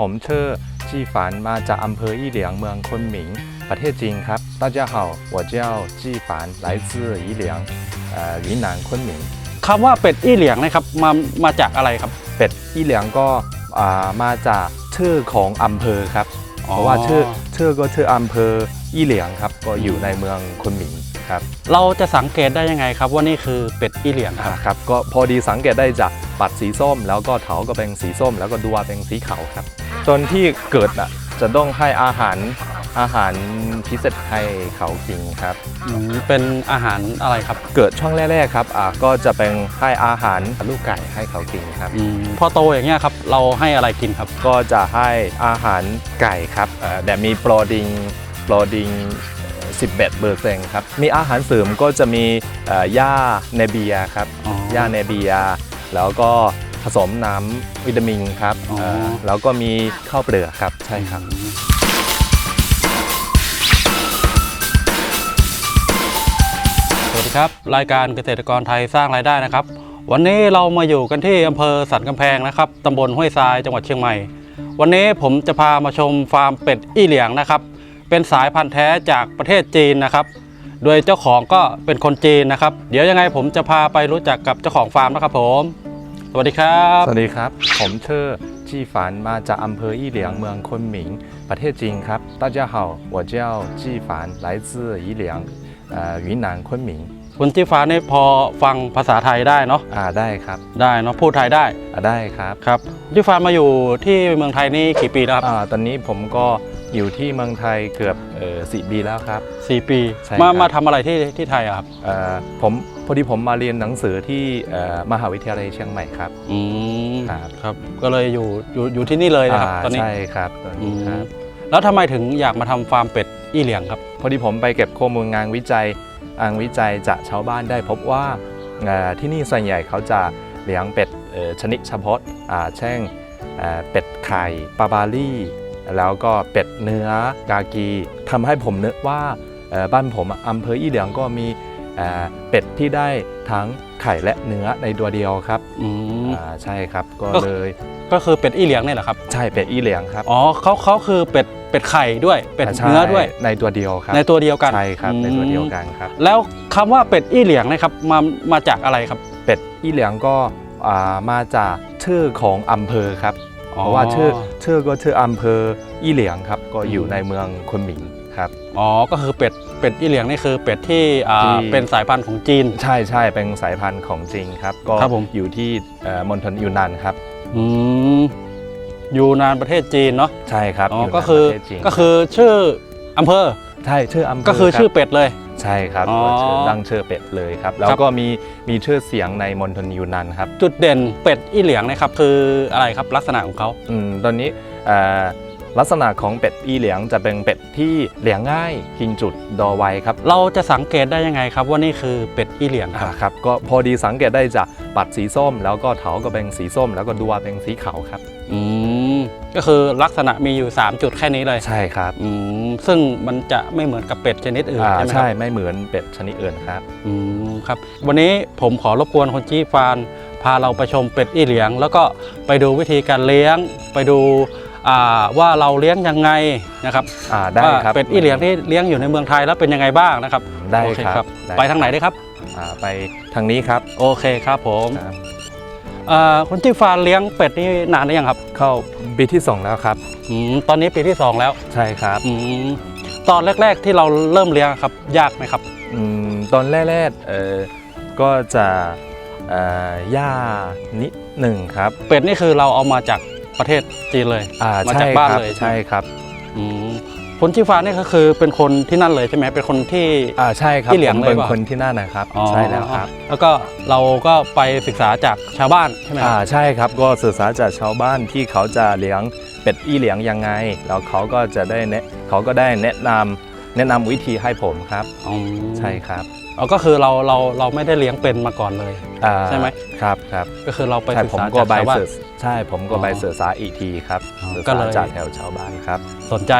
ผมชื่อจี้ฝันมาจากอำเภอยี่เหลียงเมือง昆明ประเทศจีนครับ大家好我叫จี้ฝัน来自宜良呃云南昆明 คำว่าเป็ดอี้เหลียงนะครับมามาจากอะไรครับ เป็ดยี่เหลียงก็อ่ามาจากชื่อของอำเภอครับ เพราะว่าชื่อชื่อก็ชื่ออำเภอยี่เหลียงครับก็อยู่ในเมือง昆明ครับ เราจะสังเกตได้ยังไงครับว่านี่คือเป็ดอี้เหลียงครับ ครับก็พอดีสังเกตได้จากปัดสีส้ม แล้วก็เถาก็เป็นสีส้ม แล้วก็ดัวเป็นสีขาวครับ จนที่เกิดอะจะต้องให้อาหารอาหารพิเศษให้เขากินครับ อืมเป็นอาหารอะไรครับเกิดช่วงแรกๆครับอ่าก็จะเป็นให้อาหารลูกไก่ให้เขากินครับอมพอโตอย่างเงี้ยครับ เราให้อะไรกินครับ ก็จะให้อาหารไก่ครับเอ่อแบบมีโปรตีนโปรตีน11เปอร์เซ็นต์ครับ มีอาหารเสริมก็จะมีเอ่อหญ้าเนเบียครับอ๋อ หญ้าเนเบีย แล้วก็ ผสมน้ำวิตามินครับอ๋อเอ่อแล้วก็มีข้าวเปลือกครับใช่ครับ สวัสดีครับ รายการเกษตรกรไทยสร้างรายได้นะครับ วันนี้เรามาอยู่กันที่อำเภอสันกำแพงนะครับตำบลห้วยทรายจังหวัดเชียงใหม่ วันนี้ผมจะพามาชมฟาร์มเป็ดอี้เหลียงนะครับ เป็นสายพันธุ์แท้จากประเทศจีนนะครับ โดยเจ้าของก็เป็นคนจีนนะครับ เดี๋ยวยังไงผมจะพาไปรู้จักกับเจ้าของฟาร์มนะครับผม สวัสดีครับ สวัสดีครับ ผมเชอร์จีฝันมาจากอำเภออี่เหลียงเมืองคุนหมิง ประเทศจีนครับ大家好我叫จีฝัน来自ยี่เหลียง云南昆明คุณจีฟ้าเนี่ยพอฟังภาษาไทยได้เนาะอ่าได้ครับ ได้เนาะพูดไทยได้อ่าได้ครับครับจีฟ้ามาอยู่ที่เมืองไทยนี่กี่ปีแล้วครับอ่าตอนนี้ผมก็ อยู่ที่เมืองไทยเกือบเออสี่ปีแล้วครับสี่ปี ใช่มาครับ มาทำอะไรที่ที่ไทยอะครับเอ่อผมพอดีผมมาเรียนหนังสือที่เอ่อมหาวิทยาลัยเชียงใหม่ครับ อืมครับ ครับ ก็เลยอยู่อยู่อยู่ที่นี่เลยนะครับอ่าตอนนี้ใช่ครับตอนอืนี้มครับ แล้วทำไมถึงอยากมาทำฟาร์มเป็ดอี้เหลียงครับ พอดีผมไปเก็บข้อมูลงานวิจัยงานวิจัยจากชาวบ้านได้พบว่าเอ่อที่นี่ส่วนใหญ่เขาจะเลี้ยงเป็ดเอ่อชนิดเฉพาะอ่าเช่นเอ่อเป็ดไข่ปลาบารี่ แล้วก็เป็ดเนื้อกากีทำให้ผมนึกว่าเอ่อบ้านผมอะอำเภออี้เหลียงก็มีเอ่อเป็ดที่ได้ทั้งไข่และเนื้อในตัวเดียวครับอืมอ่าใช่ครับก็ก็เลยก็คือเป็ดอี้เหลียงนี่แหละครับใช่เป็ดอี้เหลียงครับอ๋อเขาเขาคือเป็ดเป็ดไข่ด้วยเป็ดใช่เนื้อด้วยในตัวเดียวครับในตัวเดียวกันใช่ครับอืมในตัวเดียวกันครับแล้วคำว่าเป็ดอี้เหลียงนะครับมามาจากอะไรครับ เป็ดอี้เหลียงก็อ่ามาจากชื่อของอำเภอครับ เพราะว่าชื่อชื่อก็ชื่ออำเภออี้เหลียงครับ ก็อยู่ในเมืองคุนหมิงครับอ๋อก็คือเป็ดเป็ดอี้เหลียงนี่คือเป็ดที่อ่าที่เป็นสายพันธุ์ของจีน ใช่ใช่เป็นสายพันธุ์ของจริงครับ ก็ครับผมอยู่ที่เอ่อมณฑลยูนนานครับอืมอยู่นานประเทศจีนเนาะใช่ครับอ๋ออยู่ในก็คือประเทศจีนก็คือชื่ออำเภอใช่ชื่ออำเภอก็คือรับชื่อเป็ดเลย ใช่ครับอ๋อก็ชื่อตั้งชื่อเป็ดเลยครับ แล้วครับ ก็มีมีชื่อเสียงในมณฑลยูนนานครับจุดเด่นเป็ดอี้เหลียงนะครับคืออะไรครับลักษณะของเขา อืมตอนนี้เอ่อลักษณะของเป็ดอีเหลียงจะเป็นเป็ดที่เลี้ยงง่ายกินจุดดอไวครับเราจะสังเกตได้ยังไงครับว่านี่คือเป็ดอี้เหลียงครับอ่าครับก็พอดีสังเกตได้จากปัดสีส้ม แล้วก็เถาก็เป็นสีส้ม แล้วก็ดัวเป็นสีขาวครับ อืม ก็คือลักษณะมีอยู่ 3 จุดแค่นี้เลยใช่ครับอืมซึ่งมันจะไม่เหมือนกับเป็ดชนิดอื่นอ่าใช่ไหมคใช่รับไม่เหมือนเป็ดชนิดอื่นครับ อืมครับ วันนี้ผมขอรบกวนคนจี้ฟานพาเราไปชมเป็ดอี้เหลียง แล้วก็ไปดูวิธีการเลี้ยง ไปดูอ่าว่าเราเลี้ยงยังไงนะครับอ่าได้ว่าครับเป็ดอี้เหลียงที่เลี้ยงอยู่ในเมืองไทยแล้วเป็นยังไงบ้างนะครับได้โอเคครับด้ไปทางไหนดีครับ อ่าไปทางนี้ครับโอเคครับผม ครับอ่า คนจี้ฟานเลี้ยงเป็ดนี่นานหรือยังครับ เข้าปีที่ 2 แล้วครับอืมตอนนี้ปีที่สองแล้วใช่ครับอืมตอนแรก ๆที่เราเริ่มเลี้ยงครับ ยากไหมครับอืมตอนแรกๆเอ่อก็จะเอ่อย่านิดหนึ่งครับเป็ดนี่คือเราเอามาจากประเทศจีนเลย อ่ามาใช่จากบ้านครับเลยใช่ครับ อืม คนจี้ฟานนี่ก็คือเป็นคนที่นั่นเลยใช่ไหมเป็นคนที่ อ่าใช่ครับที่เหลียงผมเลยเป็นเปล่าคนที่นั่นนะครับ อ๋อใช่แล้วครับแล้วก็เราก็ไปศึกษาจากชาวบ้านใช่ไหมคอ่ารับใช่ครับก็ศึกษาจากชาวบ้านที่เขาจะเลี้ยงเป็ดอี้เหลียงยังไง แล้วเขาก็จะได้แนะเขาก็ได้แนะนำแนะนำวิธีให้ผมครับอืมใช่ครับอ๋อก็คือเราเราเราไม่ได้เลี้ยงเป็นมาก่อนเลย อ่าใช่ไหม ครับครับก็คือเราไปใช่ศึกผมษาก็จากไปชาวบ้าน ศึกใช่ผมก็อ๋อไปศึกษาอีกทีครับอ๋อศึกก็ษาเลยจากแถวชาวบ้านครับ สนใจ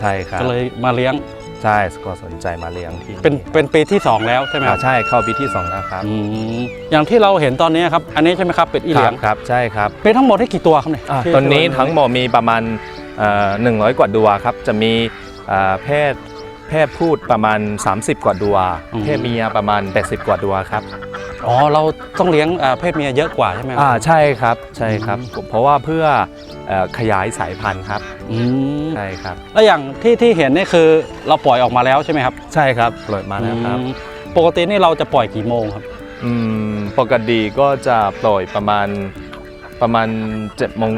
ใช่ครับก็เลยมาเลี้ยงใช่ก็สนใจมาเลี้ยงที่เป็นเป็นปีที่สองแล้วใช่ไหมคอ่ารับใช่เข้าปีที่สองแล้วครับอืมอย่างที่เราเห็นตอนนี้ครับอันนี้ใช่ไหมครับเป็ดอีเหลียงครับครับใช่ครับเป็นทั้งหมดได้กี่ตัวครับเนี่ยอ่าที่ตอนนี้ที่เราทั้งหมดมีประมาณหนึ่งร้อยกว่าดัวครับจะมีเอ่อเพศเพศพูดประมาณ 30 กว่าดัวเพศเมียประมาณ 80 กว่าดัวครับอ๋อเราต้องเลี้ยงอ่าเพศเมียเยอะกว่าใช่ไหมครัอ่าใช่ครับใช่ครับอืมเพราะว่าเพื่อ เอ่อขยายสายพันธุ์ครับอืมใช่ครับ แล้วอย่างที่ที่เห็นนี่คือเราปล่อยออกมาแล้วใช่ไหมครับใช่ครับปล่อยมาแล้วครับอืมปกตินี่เราจะปล่อยกี่โมงครับอืมปกติก็จะปล่อยประมาณประมาณ7จ็ดโมง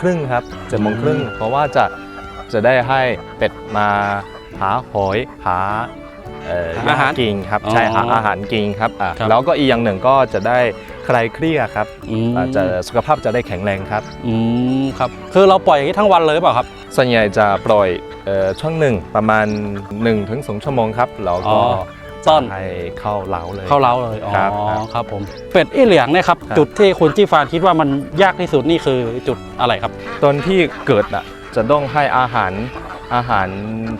ครึ่งครับเจ็ดโมงครึ่งเพราะว่าจะจะได้ให้เป็ดมาหาหอยหาเอ่อหาอาหารกินครับอ๋อใช่หาอาหารกินครับอะครับแล้วก็อีกอย่างหนึ่งก็จะได้ คลายเครียดครับอืมอะจะสุขภาพจะได้แข็งแรงครับ อืมครับ คือเราปล่อยอย่างนี้ทั้งวันเลยหรือเปล่าครับ ส่วนใหญ่จะปล่อยเอ่อช่วงหนึ่งประมาณ1-2ถึงชั่วโมงครับแล้วอ๋ก็อ ต้นให้เข้าเล้าเลย เข้าเล้าเลยอ๋อครับครับครับผมเป็ดอีเหลียงเนี่ยครับครับ จุดที่คุณจี้ฟานคิดว่ามันยากที่สุดนี่คือจุดอะไรครับ ตอนที่เกิดอะจะต้องให้อาหารอาหาร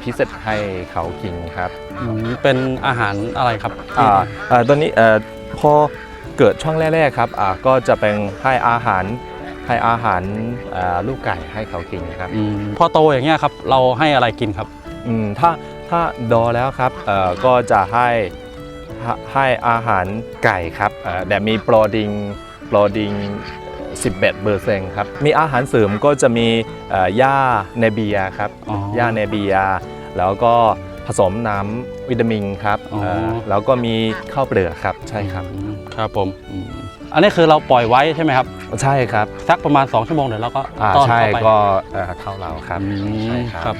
พิเศษให้เขากินครับ อืมเป็นอาหารอะไรครับอ่าอ่าตอนนี้เอ่อพอ เกิดช่วงแรกๆครับอ่าก็จะเป็นให้อาหารให้อาหารอ่าลูกไก่ให้เขากินครับ อืมพอโตอย่างเงี้ยครับ เราให้อะไรกินครับ อืมถ้าถ้าโดอแล้วครับเอ่อก็จะให้ให้ให้อาหารไก่ครับเอ่อแต่มีโปรตีนโปรตีน11เปอร์เซ็นต์ครับ มีอาหารเสริมก็จะมีเอ่อหญ้าเนเบียครับอ๋อ หญ้าเนเบีย แล้วก็ผ สมน้ำวิตามินครับอ๋อเอ่อแล้วก็มีข้าวเปลือกครับใช่ครับ อืมครับผมอืมอันนี้คือเราปล่อยไว้ใช่ไหมครับ ใช่ครับสักประมาณ 2 ชั่วโมงเดี๋ยวเราก็อ่าต้อนใช่เข้าไปก็เอ่อเข้าเราครับอืมใช่คครัรับบ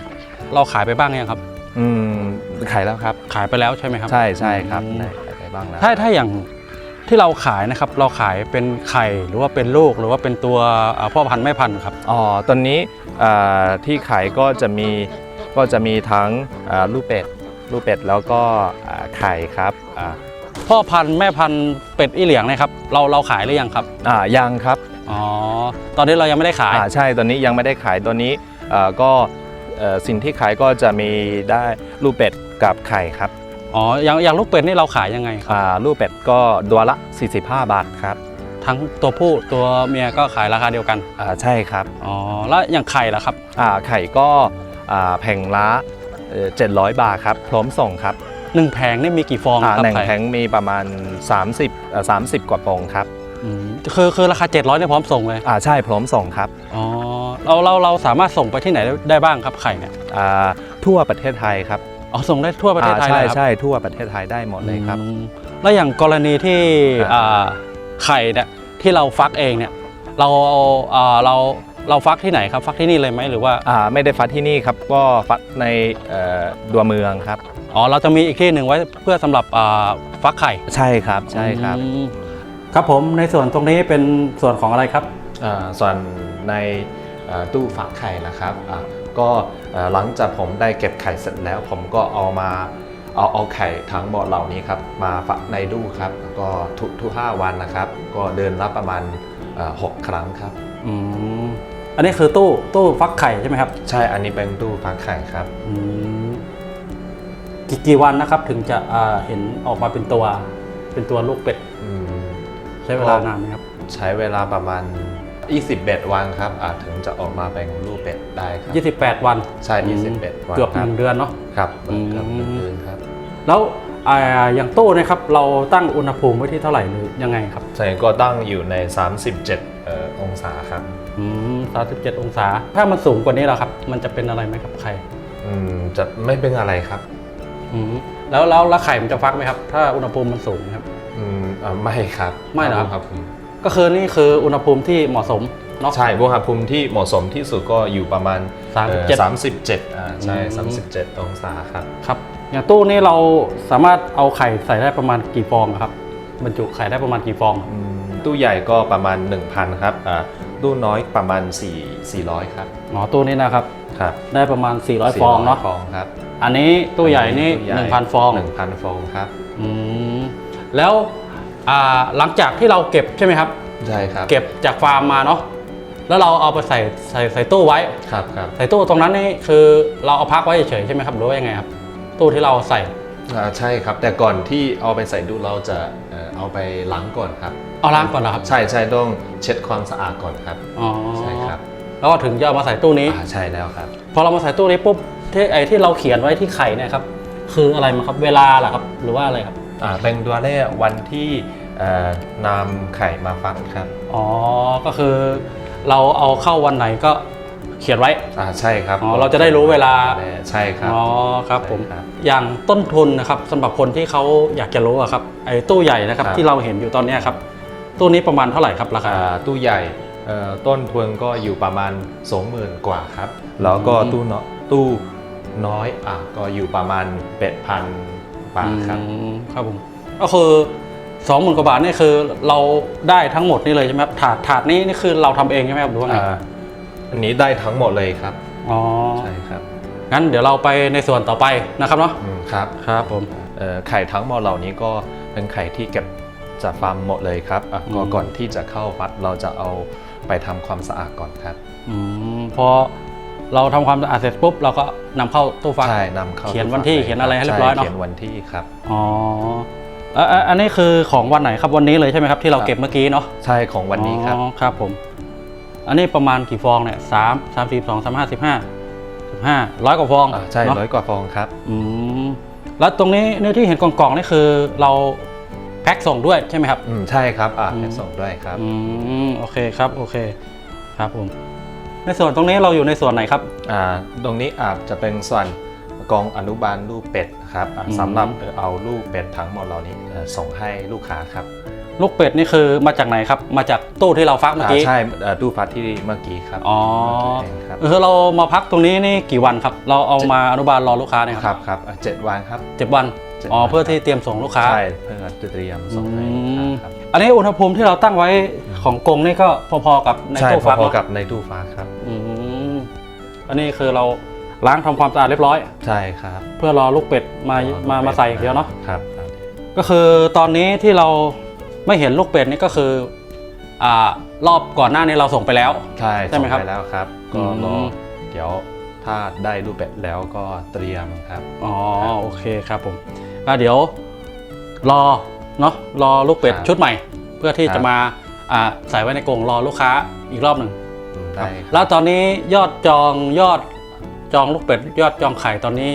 เราขายไปบ้างยังครับ อืมขายแล้วครับ ขายไปแล้วใช่ไหมครับ ใช่ใช่ครับอืม ได้ขายไปบ้างแล้ว ถ้าถ้าอย่างที่เราขายนะครับ เราขายเป็นไข่หรือว่าเป็นลูกหรือว่าเป็นตัวอ่าพ่อพันธุ์แม่พันธุ์ครับ อ๋อตอนนี้อ่าที่ขายก็จะมี ก็จะมีทั้งอ่าลูกเป็ดลูกเป็ดแล้วก็อ่าไข่ครับอ่าพ่อพันธุ์แม่พันธุ์เป็ดอีเหลียงเนะครับเราเราขายหรือยังครับอ่ายังครับอ๋อตอนนี้เรายังไม่ได้ขายอ่าใช่ตอนนี้ยังไม่ได้ขายตัวนี้เอ่อก็เอ่อสิ่งที่ขายก็จะมีได้ลูกเป็ดกับไข่ครับอ๋ออย่างอย่างลูกเป็ดนี่เราขายยังไงครับอ่าลูกเป็ดก็ตัวละ 45 บาทครับทั้งตัวผู้ตัวเมียก็ขายราคาเดียวกันอ่าใช่ครับอ๋อแล้วอย่างไข่ล่ะครับอ่าไข่ก็อ่า แผงละเจ็ดร้อยบาทครับ พร้อมส่งครับหนึ่งแผงนี่มีกี่ฟองอ่าครับหนึ่งไข่แผงมีประมาณ 30เอ่อ30 กว่าฟองครับอืมคือคือราคา 700เนี่ยพร้อมส่งเลยอ่าใช่พร้อมส่งครับอ๋อเราเราเราสามารถส่งไปที่ไหนได้ได้บ้างครับไข่เนี่ยอ่าทั่วประเทศไทยครับอ๋อส่งได้ทั่วประเทศไทยอ่าเลใช่ยครับใช่ทั่วประเทศไทยได้หมดเลยครับ อืมแล้วอย่างกรณีที่ครับอ่าไข่เนี่ยที่เราฟักเองเนี่ยเราเอาอ่าเรา เราฟักที่ไหนครับฟักที่นี่เลยไหมหรือว่าอ่าไม่ได้ฟัดที่นี่ครับก็ฟัดในเอ่อดัวเมืองครับ อ๋อเราจะมีอีกที่หนึ่งไว้เพื่อสำหรับอ่าฟักไข่ใช่ครับใช่ครับอืมครับผมในส่วนตรงนี้เป็นส่วนของอะไรครับ อ่าส่วนในอ่าตู้ฟักไข่นะครับอ่าก็อ่าหลังจากผมได้เก็บไข่เสร็จแล้ว ผมก็เอามาเอาเอาไข่ทั้งหมดเหล่านี้ครับมาฟักในตู้ครับแล้วก็ทุกทุกห้าวันนะครับ ก็เดินรับประมาณอ่าหกครั้งครับ อืม อันนี้คือตู้ตู้ฟักไข่ใช่ไหมครับใช่ อันนี้เป็นตู้ฟักไข่ครับ อืมกี่กี่วันนะครับถึงจะอ่าเห็นออกมาเป็นตัว เป็นตัวลูกเป็ดอืม ใช้เวลานานไหมครับ ใช้เวลาประมาณ20เบ็ดวันครับ อาถึงจะออกมาเป็นรูปเป็ดได้ครับ 28 วันใช่อืม21วันเกือบคหรันึ่งเดือนเนาะ ครับอืมเกือบหนึ่งเดือนครับ แล้วอ่าอย่างตู้เนะครับเราตั้งอุณหภูมิไว้ที่เท่าไหร่หรือยังไงครับใช่ก็ตั้งอยู่ใน 37เอ่อองศาครับอืม 37 องศา ถ้ามันสูงกว่านี้แล้วครับ มันจะเป็นอะไรไหมครับไข่อืมจะไม่เป็นอะไรครับอืมแล้วแล้วแล้วไข่มันจะฟักไหมครับ ถ้าอุณหภูมิมันสูงครับ อืมอ่าไม่ครับไม่เหรอครับ ครับผมก็คือนี่คืออุณหภูมิที่เหมาะสมเนาะ ใช่อุณหภูมิที่เหมาะสมที่สุดก็อยู่ประมาณ37เอ่อ37อ่าใช่อืม37องศาครับ ครับ อย่างตู้นี้เราสามารถเอาไข่ใส่ได้ประมาณกี่ฟองครับ บรรจุไข่ได้ประมาณกี่ฟองอืมตู้ใหญ่ก็ประมาณ 1,000 ครับอ่า ตู้น้อยประมาณ 4 400 ครับอ๋อตู้นี้นะครับ ครับได้ประมาณ 400 ฟองเนาะฟองครับอันนี้ตู้ใหญ่นี่ตู้ใญ่1,000 ฟอง1,000 ฟองครับอืมแล้วอ่าหลังจากที่เราเก็บใช่ไหมครับ ใช่ครับเก็บจากฟาร์มมาเนาะ แล้วเราเอาไปใส่ใส่ใส่ตู้ไว้ ครับครับใส่ตู้ตรงนั้นนี่คือเราเอาพักไว้เฉยๆใช่ไหมครับหรือว่ายังไงครับ ตู้ที่เราใส่ อ่าใช่ครับ แต่ก่อนที่เอาไปใส่ดูเราจะเอ่อเอาไปล้างก่อนครับ เอาล้างก่อนเหรอครับ ใช่ใช่ต้องเช็ดความสะอาดก่อนครับอ๋อใช่ครับแล้วก็ถึงจะเอามาใส่ตู้นี้ อ่าใช่แล้วครับ พอเรามาใส่ตู้นี้ปุ๊บที่ไอ้ที่เราเขียนไว้ที่ไข่เนี่ยครับ คืออะไรมาครับ เวลาเหรอครับ หรือว่าอะไรครับ อ่าเป็นตัวเลขวันที่เอ่อนำไข่มาฟักครับอ๋อ ก็คือเราเอาเข้าวันไหนก็เขียนไว้ อ่าใช่ครับอ๋อเราจะได้รู้เวลา ใช่ครับ อ๋อครับผม ใช่ครับอย่างต้นทุนนะครับสำหรับคนที่เขาอยากจะรู้อะครับ ไอ้ตู้ใหญ่นะครับครับ ที่เราเห็นอยู่ตอนเนี้ยครับ ตู้นี้ประมาณเท่าไหร่ครับราคาอ่าตู้ใหญ่เอ่อต้นทุนก็อยู่ประมาณ 20,000 กว่าครับ แล้วก็อืมตู้เนาะตู้น้อยอะก็อยู่ประมาณเป็ดพันบาทครับอืมครับผมก็คือสองหมื่นกว่าบาทนี่คือเราได้ทั้งหมดนี่เลยใช่ไหมครับถาดถาดนี้นี่คือเราทำเองใช่ไหมครับหรือว่าไงอ่าอันนี้ได้ทั้งหมดเลยครับอ๋อใช่ครับงั้นเดี๋ยวเราไปในส่วนต่อไปนะครับเนาะอืมครับครับผมเอ่อไข่ทั้งหมดเหล่านี้ก็เป็นไข่ที่เก็บ จากฟาร์มหมดเลยครับอะก็ก่อนที่จะเข้าฟัดเราจะเอาไปทำความสะอาดก่อนครับ อืมพอเราทำความสะอาดเสร็จปุ๊บเราก็นำเข้าตู้ฟัก ใช่นำเข้าเขียนตู้วันที่ฟักลเขียนอะไรให้เรียบร้อยเนอะใช่เขียนวันที่ครับ อ๋ออะอะอันนี้คือของวันไหนครับวันนี้เลยใช่ไหมครับที่เราครับ เก็บเมื่อกี้เนาะใช่ของวันนี้ครับ อ๋อครับผม อันนี้ประมาณกี่ฟองเนี่ยสามสามสิบสองสามห้าสิบห้าสิบห้าร้อยกว่าฟองอะใช่เนอะร้อยกว่าฟองครับ อืมแล้วตรงนี้เนี่ยที่เห็นกล่องๆนี่คือเรา แพ็คส่งด้วยใช่ไหมครับ อืมใช่ครับอะอืมให้ส่งด้วยครับอืมโอเคครับโอเคครับผมในส่วนตรงนี้เราอยู่ในส่วนไหนครับ อ่าตรงนี้อาจจะเป็นส่วนกองอนุบาลลูกเป็ดครับอะอืม สำหรับเอ่อเอาลูกเป็ดทั้งหมดเหล่านี้เอ่อส่งให้ลูกค้าครับลูกเป็ดนี่คือมาจากไหนครับ มาจากตู้ที่เราฟักเมื่อกี้อ่าใช่เอ่อตู้ฟัดที่เมื่อกี้ครับอ๋อเองครับ เออเรามาพักตรงนี้นี่กี่วันครับ เราเอามาอนุบาลรอลูกค้าเนี่ยคครัรับบครับอะเจ็ดวันครับ เจ็ดวันเจ็ด อ๋อวันเพื่อที่เตรียมส่งลูกค้าใช่เพื่อเตรียมส่งให้ลูกค้าครับอันนี้อุณหภูมิที่เราตั้งไว้ของกรงนี่ก็พอๆกับในใช่ตู้ฟักพอเนาะๆกับในตู้ฟักครับอืมอันนี้คือเราล้างทำความสะอาดเรียบร้อย ใช่ครับ เพื่อรอลูกเป็ดมามามาใส่อย่างเดียวเนาะครับครับก็คือตอนนี้ที่เราไม่เห็นลูกเป็ดนี่ก็คืออ่ารอบก่อนหน้านี้เราส่งไปแล้ว ใช่ใช่ไหมครับส่งปแล้วครับ ก็อืมรอเดี๋ยวถ้าได้รูปเป็ดแล้วก็เตรียมครับอ๋อโอเคครับผม ก็เดี๋ยวรอเนาะรอลูกเป็ดครับชุดใหม่ เพื่อที่ครับจะมาอ่าใส่ไว้ในกรงรอลูกค้าอีกรอบหนึ่งอืมได้ครับแล้วตอนนี้ยอดจองยอดจองลูกเป็ด ยอดจองไข่ตอนนี้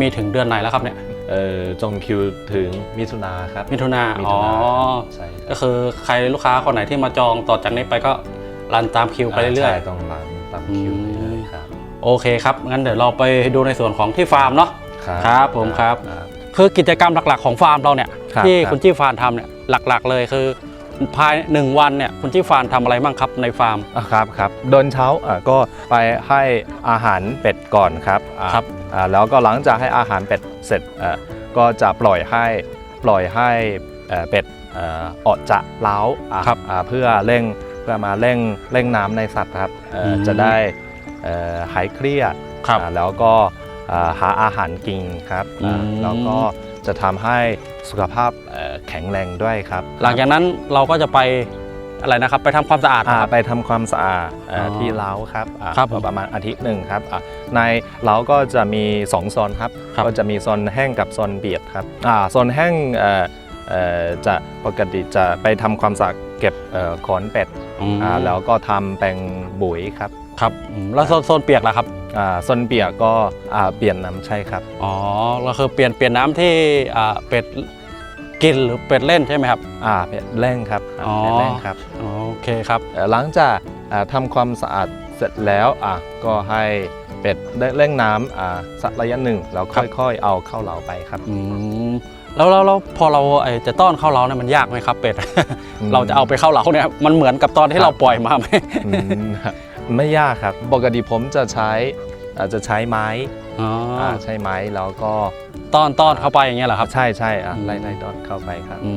มีถึงเดือนไหนแล้วครับเนี่ยเออจงคิวถึงมิถุนาครับ มิถุนามิอ๋ถุอนาใช่คก็รับคือใครลูกค้าคนไหนที่มาจองต่อจากนี้ไปก็รันตามคิวไปเรื่อย ใช่ต้องรันตามคิวไปเลยครับๆโอเคครับงั้นเดี๋ยวเราไปดูในส่วนของที่ฟาร์มเนาะ ครับครับผมครับ ครับ คือกิจกรรมหลักๆของฟาร์มเราเนี่ยครับที่ครับคุณจี้ฟาร์มทำเนี่ยหลักๆ เลยคือภายหนึ่งวันเนี่ยคุณจี้ฟาร์มทำอะไรบ้างครับในฟาร์ม อะครับครับเดินเช้าอะก็ไปให้อาหารเป็ดก่อนครับอะครับ อะแล้วก็หลังจากให้อาหารเป็ดเสร็จอะก็จะปล่อยให้ปล่อยให้เอ่อเป็ดเอ่อออกจากเล้าอะครับอะเพื่อเร่งเพื่อมาเร่งเร่งน้ำในสัตว์ครับเอ่ออม จะได้เอ่อหายเครียดครับอะแล้วก็อะ หาอาหารกินครับอะอืม แล้วก็จะทำให้สุขภาพเอ่อแข็งแรงด้วยครับหลังจากนั้นเราก็จะไปอะไรนะครับ ไปทำความสะอาดอ่านะครับ ไปทำความสะอาดเอ่อออที่เล้าครับอ่าครับผมประมาณอาทิตย์หนึ่งครับอ่าในเล้าก็จะมี2โซนครับครับ ก็จะมีโซนแห้งกับโซนเปียกครับอ่าโซนแห้งเอ่อเอ่อจะปกติจะไปทำความสะอาดเก็บเอ่อขนเป็ด อืม อ่าแล้วก็ทำเป็นบุ๋ยครับ ครับอืมแล้วโซนโซนเปียกล่ะครับอ่าโซนเปียกก็อ่าเปลี่ยนน้ำใช่ครับ อ๋อเราคือเปลี่ยนเปลี่ยนน้ำที่อ่าเป็ดกินหรือเป็ดเล่นใช่ไหมครับ อ่าเป็ดเร่งครับาอ๋อ เป็ดเร่งครับโอเคครับเอ่อหลังจากอ่าทำความสะอาดเสร็จแล้วอะก็ให้เป็ดได้เร่งน้ำอ่าสักระยะหนึ่งแล้วครับค่อยๆ เอาเข้าเหลาไปครับอืมแล้วแล้วแล้วพอเราไอจะต้อนเข้าเล้าเนี่ยมันยากไหมครับเป็ดอืมเราจะเอาไปเข้าเล้าเนี่ยมันเหมือนกับตอนคที่รับเราปล่อยมาไหม อืม ไม่ยากครับ ปกติผมจะใช้อ่าจะใช้ไม้อ๋อออ่าใช้ไม้แล้วก็ต้อนต้อนเข้าไปอย่างเงี้ยเหรอครับ ใช่ใช่อะอืมไล่ไล่ดอนเข้าไปครับอื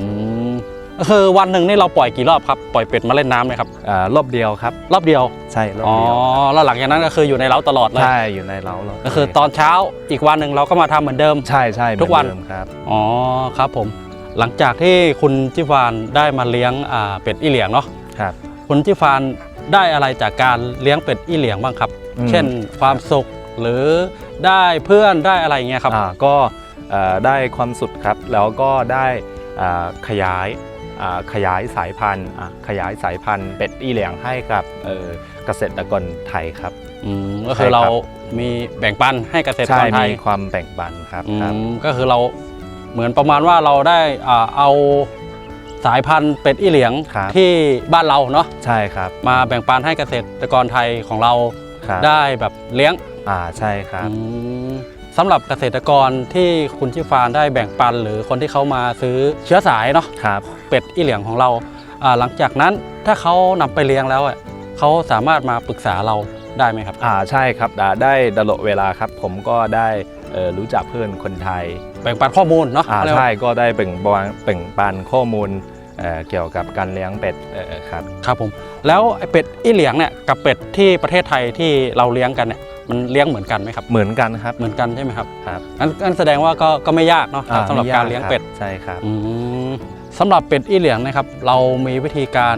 มก็คือวันหนึ่งนี่เราปล่อยกี่รอบครับ ปล่อยเป็ดมาเล่นน้ำไหมครับ อ่ารอบเดียวครับ รอบเดียว ใช่รอบอ๋อ เดียวแล้วหลังจากนั้นก็คืออยู่ในเล้าตลอดเลย ใช่อยู่ในเล้าเราก็คือตอนเช้าอีกวันหนึ่งเราก็มาทำเหมือนเดิม ใช่ใช่ทุกวัน เหมือเดิมครับอ๋อ ครับผม หลังจากที่คุณจิฟานได้มาเลี้ยงอ่าเป็ดอีเหลียงเนาะ ครับ คุณจิฟาน ได้อะไรจากการเลี้ยงเป็ดอีเหลียงบ้างครับ อืม เช่นความสุขหรือได้เพื่อนได้อะไรอย่างเงี้ยครับ อ่าก็เอ่อได้ความสุดครับ แล้วก็ได้อ่าขยายอ่าขยายสายพันธุ์อะขยายสายพันธุ์เป็ดอีเหลียงให้กับเอ่อเกษตรกรไทยครับ อืมก็คือใช่ครับ เรามีแบ่งปันให้เกษตรใช่กรไทมียความแบ่งปันครับอืครับ มก็คือเราเหมือนประมาณว่าเราได้อ่าเอา สายพันธุ์เป็ดอีเหลียงครับ ที่บ้านเราเนาะใช่ครับ มาแบ่งปันให้เกษตรกรไทยของเราครับ ได้แบบเลี้ยงอ่าใช่ครับ อืมสำหรับเกษตรกรที่คุณชิฟานได้แบ่งปัน หรือคนที่เขามาซื้อเชื้อสายเนาะ ครับ เป็ดอีเหลียงของเราอ่าหลังจากนั้นถ้าเขานำไปเลี้ยงแล้วอะเขาสามารถมาปรึกษาเราได้ไหมครับ อ่าใช่ครับอ่าได้ตลอดเวลาครับ ผมก็ได้เอ่อรู้จักเพื่อนคนไทยแบ่งปันข้อมูลเนาะอ่าเรียกว่า ใช่ก็ได้แบ่งปันแบ่งปันข้อมูล เอ่อเกี่ยวกับการเลี้ยงเป็ดเอ่อครับครับผมแล้วไอ้เป็ดอีเหลียงเนี่ยกับเป็ดที่ประเทศไทยที่เราเลี้ยงกันเนี่ยมันเลี้ยงเหมือนกันไหมครับเหมือนกันครับเหมือนกันใช่ไหมครับครับงั้นงั้นแสดงว่าก็ก็ไม่ยากเนาะอ่สำหรับไม่การเลี้ยงคบเป็ดใช่ครับอืมสำหรับเป็ดอีเหลียงนะครับ เรามีวิธีการ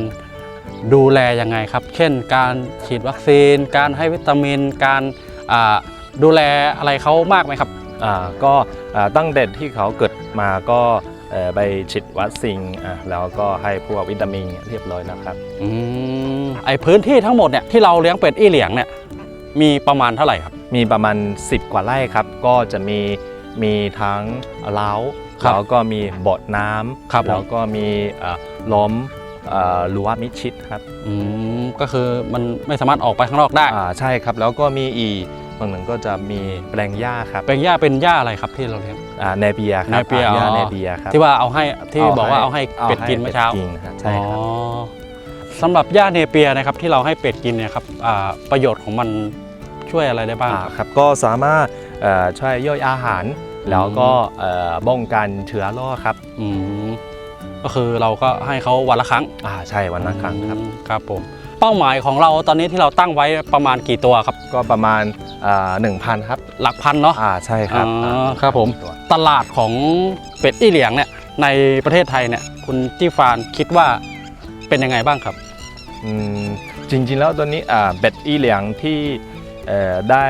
ดูแลยังไงครับ เช่น การฉีดวัคซีน การให้วิตามิน การอ่าดูแลอะไรเขามากไหมครับอ่าก็อ่าตั้งแต่ที่เขาเกิดมาก็ เอ่อไปฉีดวัคซีนอะแล้วก็ให้พวกวิตามินเรียบร้อยแล้วครับอืมไอพื้นที่ทั้งหมดเนี่ยที่เราเลี้ยงเป็ดอีเหลียงเนี่ยมีประมาณเท่าไหร่ครับ มีประมาณ 10 กว่าไร่ครับ ก็จะมีมีทั้งเล้าครับแล้วก็มีบ่อน้ำครับผมแล้วก็มีเอ่อล้อมเอ่อรั้วมิดชิดครับ อืมก็คือมันไม่สามารถออกไปข้างนอกได้ อ่าใช่ครับ แล้วก็มีอีก บางหนึ่งก็จะมีแปลงหญ้าครับเป็นหญ้าเป็นหญ้าอะไรครับที่เราเลี้ยง อ่าเนเปียครับเนเปีย อ่าหญ้าอ๋อเนเปียครับที่ว่าเอาให้ที่บอกว่าเอาให้เป็ดกินเมื่อเช้าป็ดกินครับใช่ครับ อ๋อสำหรับหญ้าเนเปียนะครับที่เราให้เป็ดกินเนี่ยครับอ่าประโยชน์ของมันช่วยอะไรได้บ้าง อ่าครับครับก็สามารถเอ่อช่วยย่อยอาหาร แล้วก็เอ่อป้องกันเชื้อโรคครับอืมก็คือเราก็ให้เขาวันละครั้งอ่าใช่วันละครั้งครับ อืมครับผมเป้าหมายของเราตอนนี้ที่เราตั้งไว้ประมาณกี่ตัวครับ ก็ประมาณหนึ่งพันครับ หลักพันเนาะอ่าใช่ครับอ๋ออ่าครับผมตัวตลาดของเป็ดอี้เหลียงเนี่ยในประเทศไทยเนี่ยคุณจี้ฟานคิดว่าเป็นยังไงบ้างครับอืมจริงๆแล้วตัวนี้อ่าเป็ดอีเหลียงที่เอ่อได้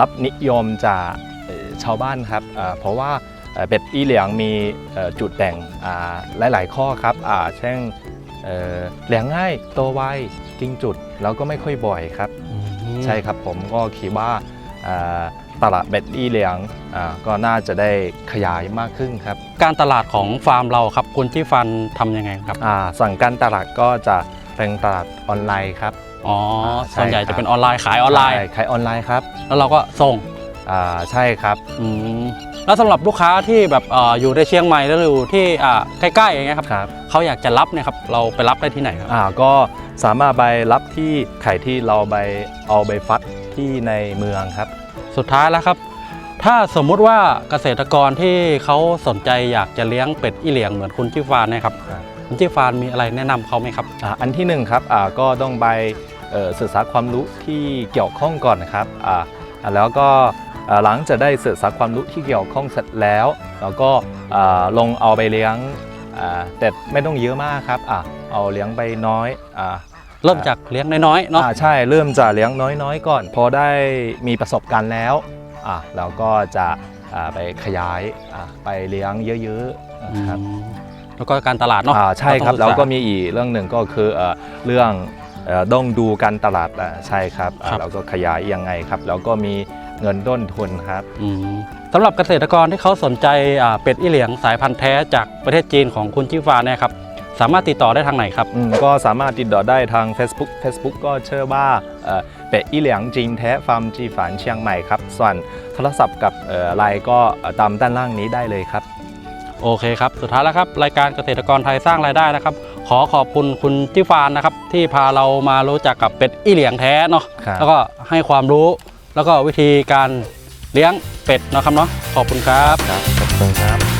รับนิยมจากเอ่อชาวบ้านครับอ่าเพราะว่าเอ่อเป็ดอีเหลียงมีเอ่อจุดแต่งอ่าหลายๆข้อครับอ่าเช่นเอ่อเลี้ยงง่ายโตวไว จริงจุดแล้วก็ไม่ค่อยบ่อยครับ ใช่ครับผมก็คิดว่าอ่าตลาดเป็ดอีเหลียงอ่าก็น่าจะได้ขยายมากขึ้นครับ การตลาดของฟาร์มเราครับคุณจี้ฟานทำยังไงครับอ่าสั่งการตลาดก็จะเป็นตลาดออนไลน์ครับอ๋อใช่ส่วนใหญ่ครับจะเป็นออนไลน์ขายออนไลน์ใช่ขายออนไลน์ครับ แล้วเราก็ส่งอ่าใช่ครับอืม แล้วสำหรับลูกค้าที่แบบเอออยู่ในเชียงใหม่แล้วอยู่ที่อ่าใกล้ๆอย่างเงี้ยครับครับเขาอยากจะรับเนี่ยครับเราไปรับได้ที่ไหนครับอ่าก็สามารถไปรับที่ไข่ที่เราไปเอาไปฟัดที่ในเมืองครับ สุดท้ายแล้วครับ ถ้าสมมุติว่าเกษตรกรที่เขาสนใจอยากจะเลี้ยงเป็ดอีเหลียงเหมือนคุณจี้ฟานเนะครับครับคุณจี้ฟานมีอะไรแนะนำเขาไหมครับอ่าอันที่หนึ่งครับอ่าก็ต้องไปเอ่อศึกษาความรู้ที่เกี่ยวข้องก่อนนะครับอ่าอ่าแล้วก็อ่า หลังจะได้ศึกษาความรู้ที่เกี่ยวข้องเสร็จแล้วแล้วก็อ่าลงเอาไปเลี้ยงอ่าแต่ไม่ต้องเยอะมากครับอ่าเอาเลี้ยงไปน้อยอ่าเริ่มจากเลี้ยงน้อยๆเนาะอ่าใช่เริ่มจะเลี้ยงน้อยๆ ก่อน พอได้มีประสบการณ์แล้วอ่าเราก็จะอ่าไปขยายอ่าไปเลี้ยงเยอะๆนะครับอืมแล้วก็การตลาดเนาะอ่าใช่ครับต้แล้องวศึษาก็มีอีกเรื่องหนึ่งก็คือเอ่อเรื่องเอ่อต้องดูการตลาดอ่าใช่ครับอ่าครับเราก็ขยายยังไงครับ แล้วก็มี เงินต้นทุนครับอืมสำหรับเกษตรกรที่เขาสนใจอ่าเป็ดอีเหลียงสายพันธุ์แท้จากประเทศจีนของคุณจี้ฟานเนี่ยครับสามารถติดต่อได้ทางไหนครับ อืมก็สามารถติดต่อได้ทาง Facebook Facebook ก็เชื่อว่าเอ่อเป็ดอีเหลียงจีนแท้ฟาร์มจีฝานเชียงใหม่ครับ ส่วนโทรศัพท์กับเอ่อไลน์ก็เอ่อตามด้านล่างนี้ได้เลยครับ โอเคครับ สุดท้ายแล้วครับ รายการเกษตรกรไทยสร้างรายได้นะครับ ขอขอบคุณคุณจี้ฟานนะครับ ที่พาเรามารู้จักกับเป็ดอีเหลียงแท้เนาะครับ แล้วก็ให้ความรู้ แล้วก็วิธีการเลี้ยงเป็ดนะครับเนาะขอบคุณครับครับขอบคุณครับ